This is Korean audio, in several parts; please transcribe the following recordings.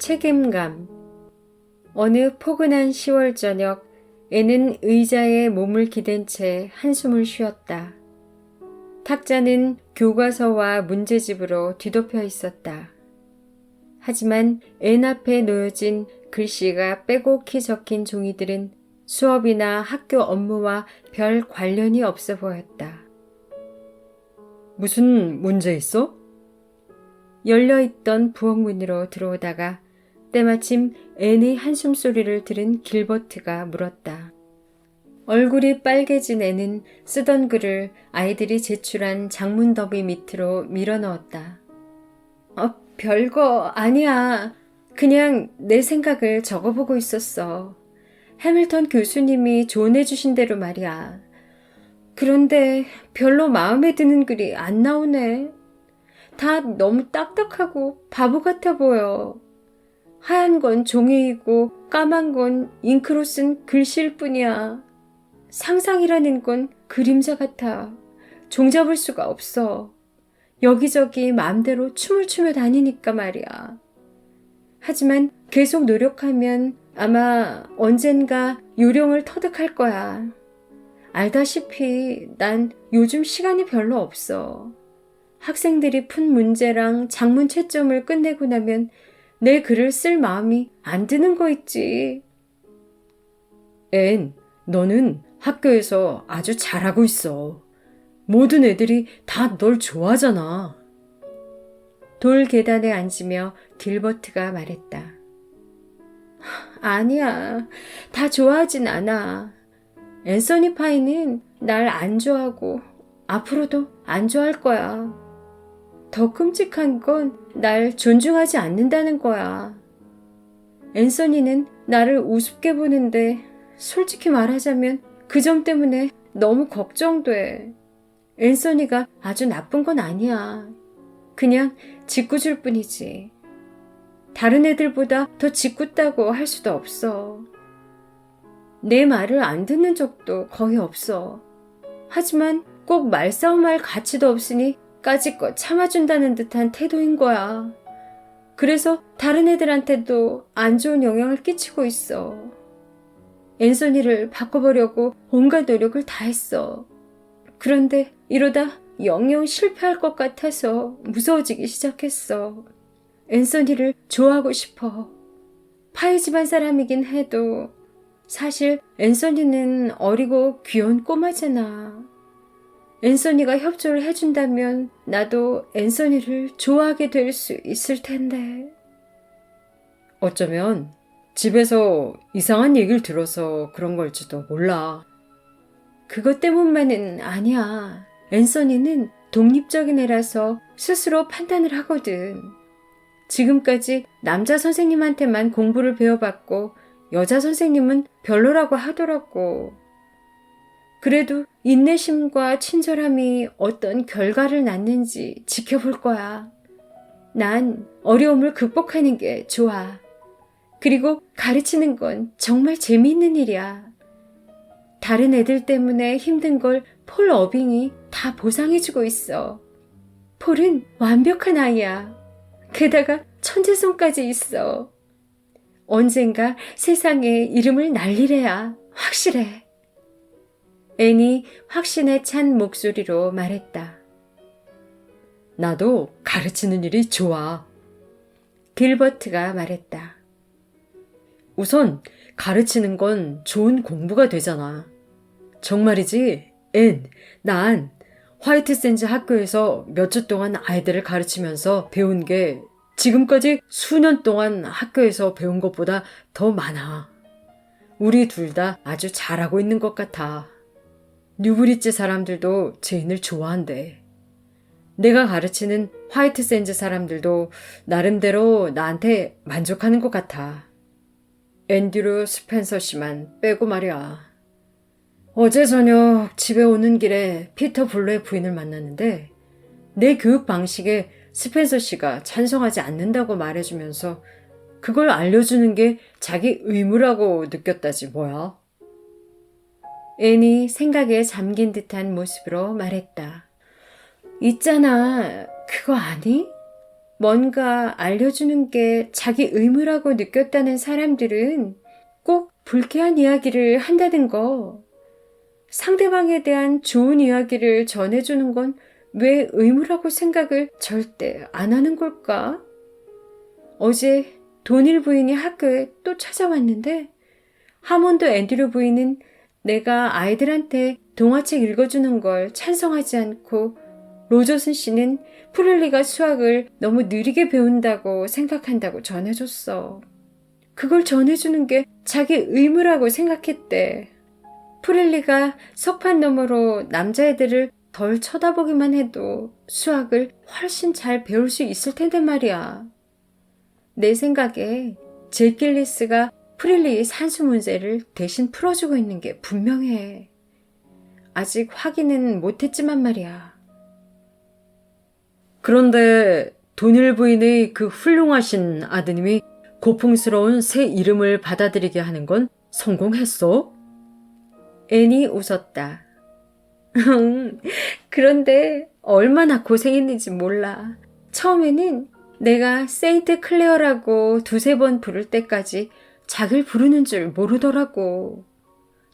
책임감. 어느 포근한 10월 저녁, 애는 의자에 몸을 기댄 채 한숨을 쉬었다. 탁자는 교과서와 문제집으로 뒤덮여 있었다. 하지만 앤 앞에 놓여진 글씨가 빼곡히 적힌 종이들은 수업이나 학교 업무와 별 관련이 없어 보였다. 무슨 문제 있어? 열려있던 부엌문으로 들어오다가 때마침 앤의 한숨 소리를 들은 길버트가 물었다. 얼굴이 빨개진 애는 쓰던 글을 아이들이 제출한 장문 더비 밑으로 밀어 넣었다. 어, 별거 아니야. 그냥 내 생각을 적어보고 있었어. 해밀턴 교수님이 조언해주신 대로 말이야. 그런데 별로 마음에 드는 글이 안 나오네. 다 너무 딱딱하고 바보 같아 보여. 하얀 건 종이이고 까만 건 잉크로 쓴 글씨일 뿐이야. 상상이라는 건 그림자 같아. 종잡을 수가 없어. 여기저기 마음대로 춤을 추며 다니니까 말이야. 하지만 계속 노력하면 아마 언젠가 요령을 터득할 거야. 알다시피 난 요즘 시간이 별로 없어. 학생들이 푼 문제랑 장문 채점을 끝내고 나면 내 글을 쓸 마음이 안 드는 거 있지. 앤, 너는 학교에서 아주 잘하고 있어. 모든 애들이 다 널 좋아하잖아. 돌 계단에 앉으며 딜버트가 말했다. 아니야. 다 좋아하진 않아. 앤서니 파이는 날 안 좋아하고 앞으로도 안 좋아할 거야. 더 끔찍한 건 날 존중하지 않는다는 거야. 앤서니는 나를 우습게 보는데 솔직히 말하자면 그 점 때문에 너무 걱정돼. 앤서니가 아주 나쁜 건 아니야. 그냥 짓궂을 뿐이지. 다른 애들보다 더 짓궂다고 할 수도 없어. 내 말을 안 듣는 적도 거의 없어. 하지만 꼭 말싸움할 가치도 없으니 까짓것 참아준다는 듯한 태도인 거야. 그래서 다른 애들한테도 안 좋은 영향을 끼치고 있어. 앤서니를 바꿔보려고 온갖 노력을 다 했어. 그런데 이러다 영영 실패할 것 같아서 무서워지기 시작했어. 앤서니를 좋아하고 싶어. 파이 집안 사람이긴 해도 사실 앤서니는 어리고 귀여운 꼬마잖아. 앤서니가 협조를 해준다면 나도 앤서니를 좋아하게 될 수 있을 텐데. 어쩌면 집에서 이상한 얘기를 들어서 그런 걸지도 몰라. 그것 때문만은 아니야. 앤서니는 독립적인 애라서 스스로 판단을 하거든. 지금까지 남자 선생님한테만 공부를 배워봤고 여자 선생님은 별로라고 하더라고. 그래도 인내심과 친절함이 어떤 결과를 낳는지 지켜볼 거야. 난 어려움을 극복하는 게 좋아. 그리고 가르치는 건 정말 재미있는 일이야. 다른 애들 때문에 힘든 걸 폴 어빙이 다 보상해주고 있어. 폴은 완벽한 아이야. 게다가 천재성까지 있어. 언젠가 세상에 이름을 날리래야 확실해. 앤이 확신에 찬 목소리로 말했다. 나도 가르치는 일이 좋아. 길버트가 말했다. 우선 가르치는 건 좋은 공부가 되잖아. 정말이지, 앤, 난 화이트 샌즈 학교에서 몇 주 동안 아이들을 가르치면서 배운 게 지금까지 수년 동안 학교에서 배운 것보다 더 많아. 우리 둘 다 아주 잘하고 있는 것 같아. 뉴브리지 사람들도 제인을 좋아한대. 내가 가르치는 화이트 샌즈 사람들도 나름대로 나한테 만족하는 것 같아. 앤드류 스펜서 씨만 빼고 말이야. 어제 저녁 집에 오는 길에 피터 블루의 부인을 만났는데 내 교육 방식에 스펜서 씨가 찬성하지 않는다고 말해주면서 그걸 알려주는 게 자기 의무라고 느꼈다지 뭐야. 앤이 생각에 잠긴 듯한 모습으로 말했다. 있잖아, 그거 아니? 뭔가 알려주는 게 자기 의무라고 느꼈다는 사람들은 꼭 불쾌한 이야기를 한다는 거. 상대방에 대한 좋은 이야기를 전해주는 건 왜 의무라고 생각을 절대 안 하는 걸까? 어제 돈일 부인이 학교에 또 찾아왔는데 하몬드 앤드류 부인은 내가 아이들한테 동화책 읽어주는 걸 찬성하지 않고 로저슨 씨는 프렐리가 수학을 너무 느리게 배운다고 생각한다고 전해줬어. 그걸 전해주는 게 자기 의무라고 생각했대. 프렐리가 석판 너머로 남자애들을 덜 쳐다보기만 해도 수학을 훨씬 잘 배울 수 있을 텐데 말이야. 내 생각에 제킬리스가 프릴리의 산수 문제를 대신 풀어주고 있는 게 분명해. 아직 확인은 못했지만 말이야. 그런데 돈일 부인의 그 훌륭하신 아드님이 고풍스러운 새 이름을 받아들이게 하는 건 성공했어? 앤이 웃었다. 그런데 얼마나 고생했는지 몰라. 처음에는 내가 세인트 클레어라고 두세 번 부를 때까지 작을 부르는 줄 모르더라고.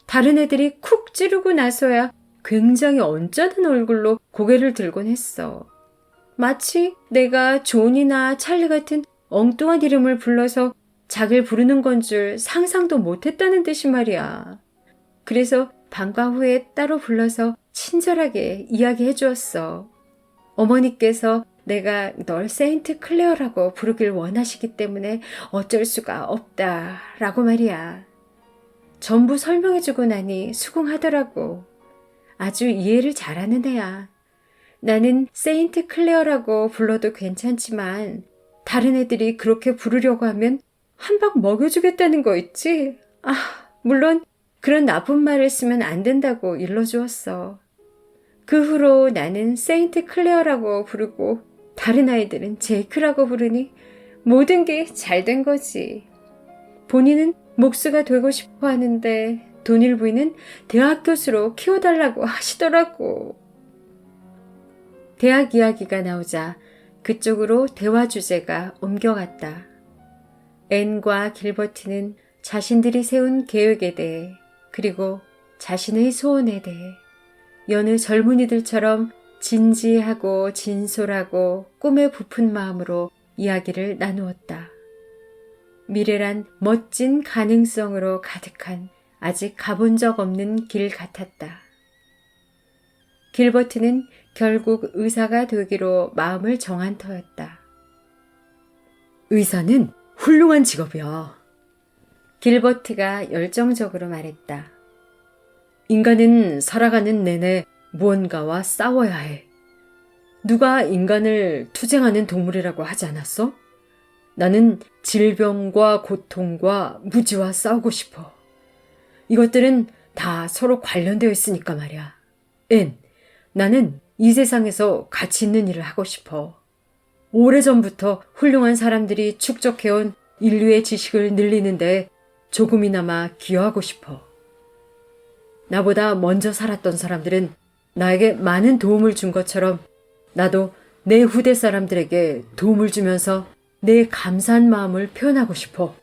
다른 애들이 쿡 찌르고 나서야 굉장히 언짢은 얼굴로 고개를 들곤 했어. 마치 내가 존이나 찰리 같은 엉뚱한 이름을 불러서 작을 부르는 건 줄 상상도 못했다는 듯이 말이야. 그래서 방과 후에 따로 불러서 친절하게 이야기해 주었어. 어머니께서 내가 널 세인트 클레어라고 부르길 원하시기 때문에 어쩔 수가 없다 라고 말이야. 전부 설명해주고 나니 수긍하더라고. 아주 이해를 잘하는 애야. 나는 세인트 클레어라고 불러도 괜찮지만 다른 애들이 그렇게 부르려고 하면 한 방 먹여주겠다는 거 있지? 아, 물론 그런 나쁜 말을 쓰면 안 된다고 일러주었어. 그 후로 나는 세인트 클레어라고 부르고 다른 아이들은 제이크라고 부르니 모든 게 잘 된 거지. 본인은 목수가 되고 싶어 하는데 돈일 부인은 대학 교수로 키워달라고 하시더라고. 대학 이야기가 나오자 그쪽으로 대화 주제가 옮겨갔다. 앤과 길버트는 자신들이 세운 계획에 대해 그리고 자신의 소원에 대해 여느 젊은이들처럼 진지하고 진솔하고 꿈에 부푼 마음으로 이야기를 나누었다. 미래란 멋진 가능성으로 가득한 아직 가본 적 없는 길 같았다. 길버트는 결국 의사가 되기로 마음을 정한 터였다. 의사는 훌륭한 직업이야. 길버트가 열정적으로 말했다. 인간은 살아가는 내내 무언가와 싸워야 해. 누가 인간을 투쟁하는 동물이라고 하지 않았어? 나는 질병과 고통과 무지와 싸우고 싶어. 이것들은 다 서로 관련되어 있으니까 말이야. 앤, 나는 이 세상에서 가치 있는 일을 하고 싶어. 오래전부터 훌륭한 사람들이 축적해온 인류의 지식을 늘리는데 조금이나마 기여하고 싶어. 나보다 먼저 살았던 사람들은 나에게 많은 도움을 준 것처럼 나도 내 후대 사람들에게 도움을 주면서 내 감사한 마음을 표현하고 싶어.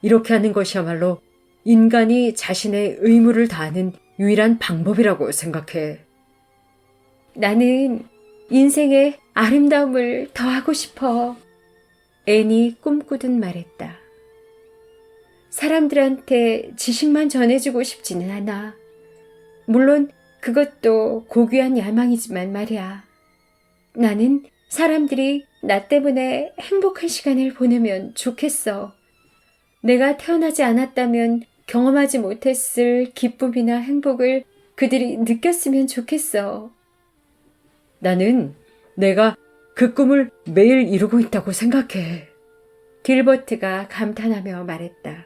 이렇게 하는 것이야말로 인간이 자신의 의무를 다하는 유일한 방법이라고 생각해. 나는 인생에 아름다움을 더하고 싶어. 앤이 꿈꾸듯 말했다. 사람들한테 지식만 전해주고 싶지는 않아. 물론 그것도 고귀한 야망이지만 말이야. 나는 사람들이 나 때문에 행복한 시간을 보내면 좋겠어. 내가 태어나지 않았다면 경험하지 못했을 기쁨이나 행복을 그들이 느꼈으면 좋겠어. 나는 내가 그 꿈을 매일 이루고 있다고 생각해. 길버트가 감탄하며 말했다.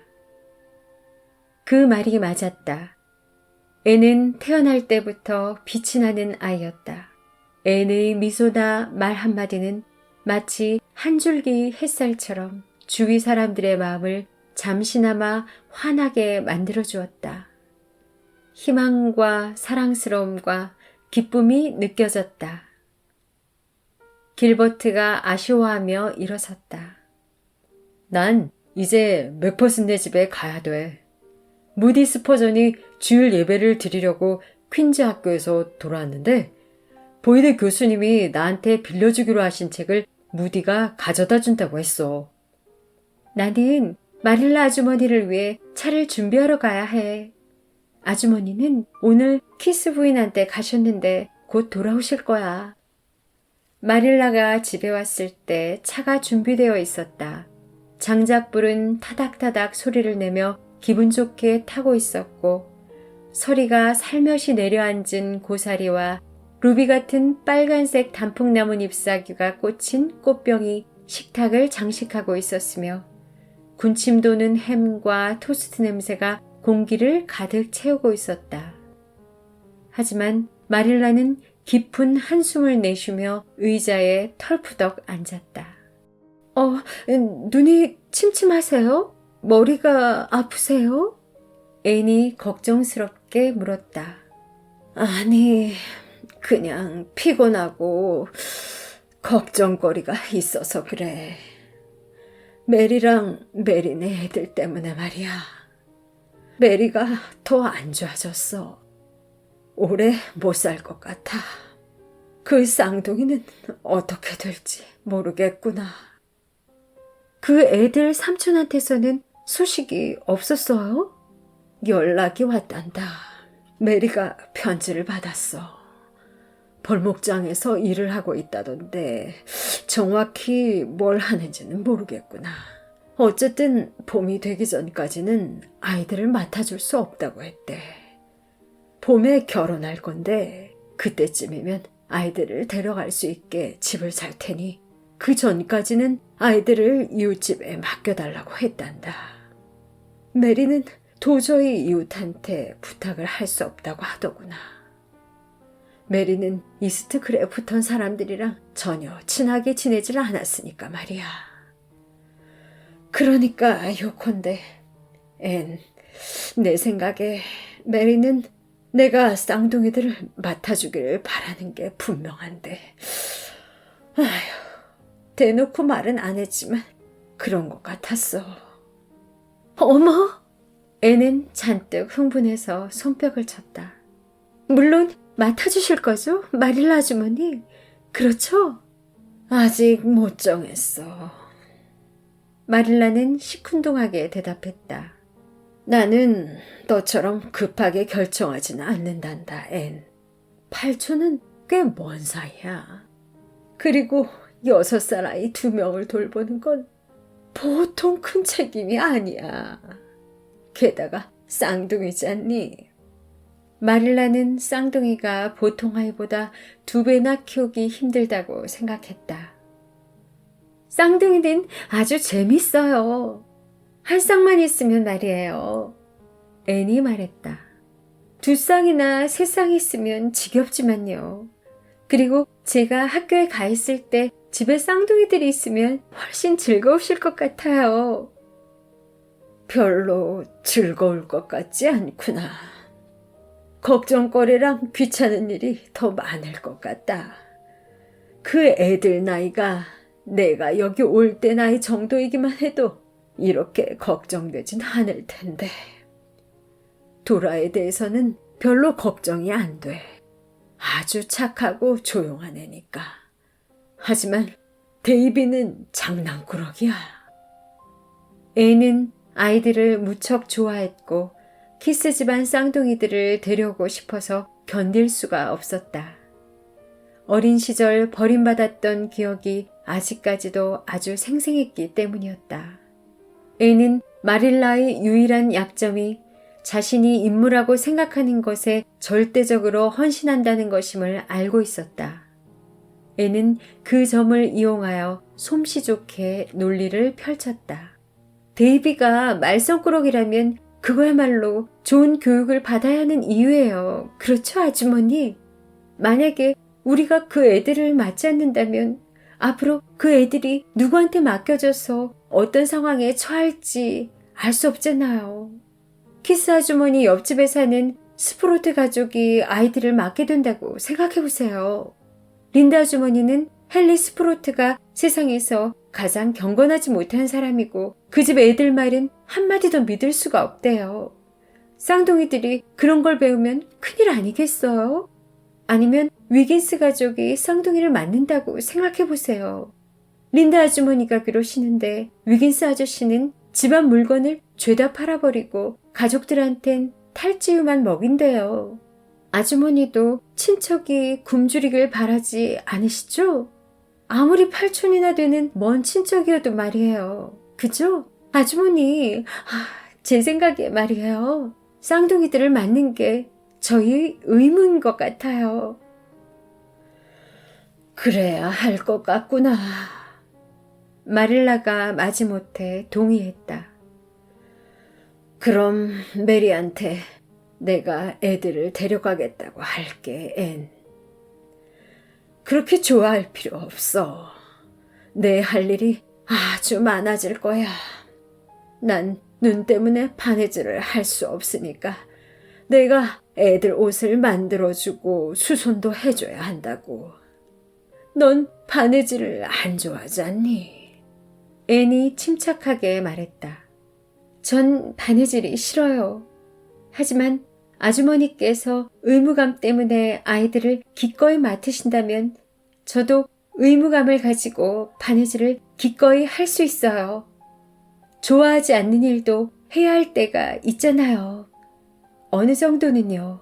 그 말이 맞았다. 애는 태어날 때부터 빛이 나는 아이였다. 앤의 미소나 말 한마디는 마치 한 줄기 햇살처럼 주위 사람들의 마음을 잠시나마 환하게 만들어 주었다. 희망과 사랑스러움과 기쁨이 느껴졌다. 길버트가 아쉬워하며 일어섰다. 난 이제 맥퍼슨 네 집에 가야 돼. 무디 스퍼전이 주일 예배를 드리려고 퀸즈 학교에서 돌아왔는데 보이드 교수님이 나한테 빌려주기로 하신 책을 무디가 가져다 준다고 했어. 나는 마릴라 아주머니를 위해 차를 준비하러 가야 해. 아주머니는 오늘 키스 부인한테 가셨는데 곧 돌아오실 거야. 마릴라가 집에 왔을 때 차가 준비되어 있었다. 장작불은 타닥타닥 소리를 내며 기분 좋게 타고 있었고, 서리가 살며시 내려앉은 고사리와 루비 같은 빨간색 단풍나무 잎사귀가 꽂힌 꽃병이 식탁을 장식하고 있었으며, 군침 도는 햄과 토스트 냄새가 공기를 가득 채우고 있었다. 하지만 마릴라는 깊은 한숨을 내쉬며 의자에 털푸덕 앉았다. 어, 눈이 침침하세요? 머리가 아프세요? 앤이 걱정스럽게 물었다. 아니, 그냥 피곤하고 걱정거리가 있어서 그래. 메리랑 메리네 애들 때문에 말이야. 메리가 더 안 좋아졌어. 오래 못 살 것 같아. 그 쌍둥이는 어떻게 될지 모르겠구나. 그 애들 삼촌한테서는 소식이 없었어요? 연락이 왔단다. 메리가 편지를 받았어. 벌목장에서 일을 하고 있다던데 정확히 뭘 하는지는 모르겠구나. 어쨌든 봄이 되기 전까지는 아이들을 맡아줄 수 없다고 했대. 봄에 결혼할 건데 그때쯤이면 아이들을 데려갈 수 있게 집을 살 테니 그 전까지는 아이들을 이웃집에 맡겨달라고 했단다. 메리는 도저히 이웃한테 부탁을 할 수 없다고 하더구나. 메리는 이스트 그래프턴 사람들이랑 전혀 친하게 지내질 않았으니까 말이야. 그러니까 요컨대 앤, 내 생각에 메리는 내가 쌍둥이들을 맡아주기를 바라는 게 분명한데 아휴, 대놓고 말은 안 했지만 그런 것 같았어. 어머! 애는 잔뜩 흥분해서 손뼉을 쳤다. 물론 맡아주실 거죠? 마릴라 아주머니. 그렇죠? 아직 못 정했어. 마릴라는 시큰둥하게 대답했다. 나는 너처럼 급하게 결정하지는 않는단다, 앤. 8초는 꽤 먼 사이야. 그리고 여섯 살 아이 두 명을 돌보는 건 보통 큰 책임이 아니야. 게다가 쌍둥이잖니. 마릴라는 쌍둥이가 보통 아이보다 두 배나 키우기 힘들다고 생각했다. 쌍둥이는 아주 재밌어요. 한 쌍만 있으면 말이에요. 앤이 말했다. 두 쌍이나 세 쌍 있으면 지겹지만요. 그리고 제가 학교에 가 있을 때 집에 쌍둥이들이 있으면 훨씬 즐거우실 것 같아요. 별로 즐거울 것 같지 않구나. 걱정거리랑 귀찮은 일이 더 많을 것 같다. 그 애들 나이가 내가 여기 올 때 나이 정도이기만 해도 이렇게 걱정되진 않을 텐데. 도라에 대해서는 별로 걱정이 안 돼. 아주 착하고 조용한 애니까. 하지만 데이비는 장난꾸러기야. 애는 아이들을 무척 좋아했고 키스 집안 쌍둥이들을 데려오고 싶어서 견딜 수가 없었다. 어린 시절 버림받았던 기억이 아직까지도 아주 생생했기 때문이었다. 애는 마릴라의 유일한 약점이 자신이 인물하고 생각하는 것에 절대적으로 헌신한다는 것임을 알고 있었다. 애는 그 점을 이용하여 솜씨 좋게 논리를 펼쳤다. 데이비가 말썽꾸러기라면 그거야말로 좋은 교육을 받아야 하는 이유예요. 그렇죠, 아주머니? 만약에 우리가 그 애들을 맞지 않는다면 앞으로 그 애들이 누구한테 맡겨져서 어떤 상황에 처할지 알 수 없잖아요. 키스 아주머니 옆집에 사는 스프로트 가족이 아이들을 맡게 된다고 생각해 보세요. 린다 아주머니는 헨리 스프로트가 세상에서 가장 경건하지 못한 사람이고 그 집 애들 말은 한마디도 믿을 수가 없대요. 쌍둥이들이 그런 걸 배우면 큰일 아니겠어요? 아니면 위긴스 가족이 쌍둥이를 맞는다고 생각해 보세요. 린다 아주머니가 그러시는데 위긴스 아저씨는 집안 물건을 죄다 팔아버리고 가족들한텐 탈지우만 먹인대요. 아주머니도 친척이 굶주리길 바라지 않으시죠? 아무리 팔촌이나 되는 먼 친척이어도 말이에요. 그죠? 아주머니, 아, 제 생각에 말이에요. 쌍둥이들을 맞는 게 저희 의무인 것 같아요. 그래야 할 것 같구나. 마릴라가 마지못해 동의했다. 그럼 메리한테 내가 애들을 데려가겠다고 할게, 앤. 그렇게 좋아할 필요 없어. 내 할 일이 아주 많아질 거야. 난 눈 때문에 바느질을 할 수 없으니까 내가 애들 옷을 만들어주고 수선도 해줘야 한다고. 넌 바느질을 안 좋아하지 않니? 앤이 침착하게 말했다. 전 바느질이 싫어요. 하지만 아주머니께서 의무감 때문에 아이들을 기꺼이 맡으신다면 저도 의무감을 가지고 바느질을 기꺼이 할 수 있어요. 좋아하지 않는 일도 해야 할 때가 있잖아요. 어느 정도는요.